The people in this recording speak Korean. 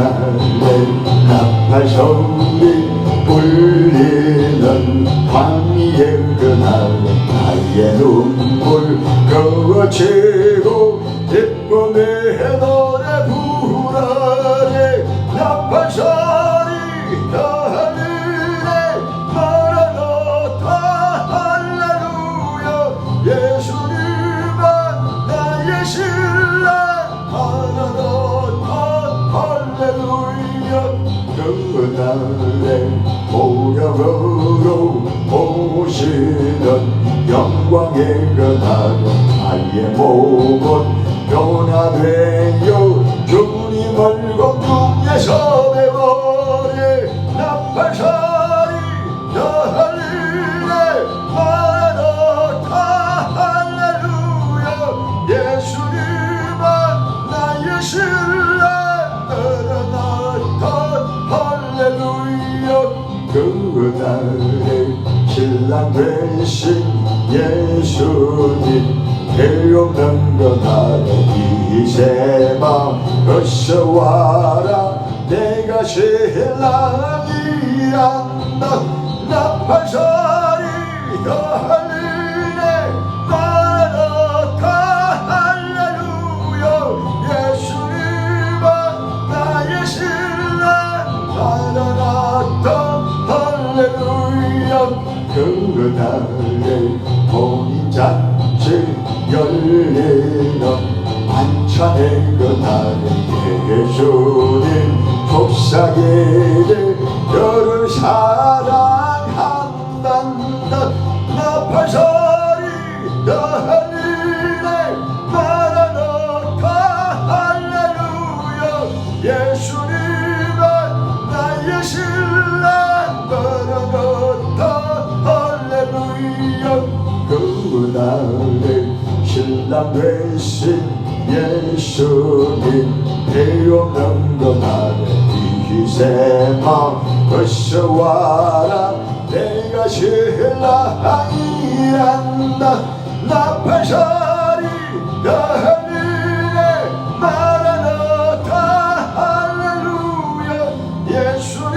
그날에 나팔 소리 울리는 황희의 그날 나의 눈물 그치고 기쁨의 노래 부르네 나팔 소리 하늘에 마라나타 할렐루야. 예수님은 나의 신랑 마라나타 그날에 보ገብ으로 오시는 영광의 그날 나의 몸은 변화되어 주님을 공중에서 배워리 나팔 그날에 신랑 되신 예수님 배없는 그날에 이세마 어서 와라. 내가 나팔살이 할렐루야 그날에 혼인잔치 열리는 만찬의 그날에 예수님 속삭이를 너를 사랑한단다. 나팔살이 너할리네 마라나타 할렐루야. 예수님은 나의 신 la pensi Gesù che io non domani ti sema questa guara nega c'è la hairanda la pesari da Maranatha, alleluia, Gesù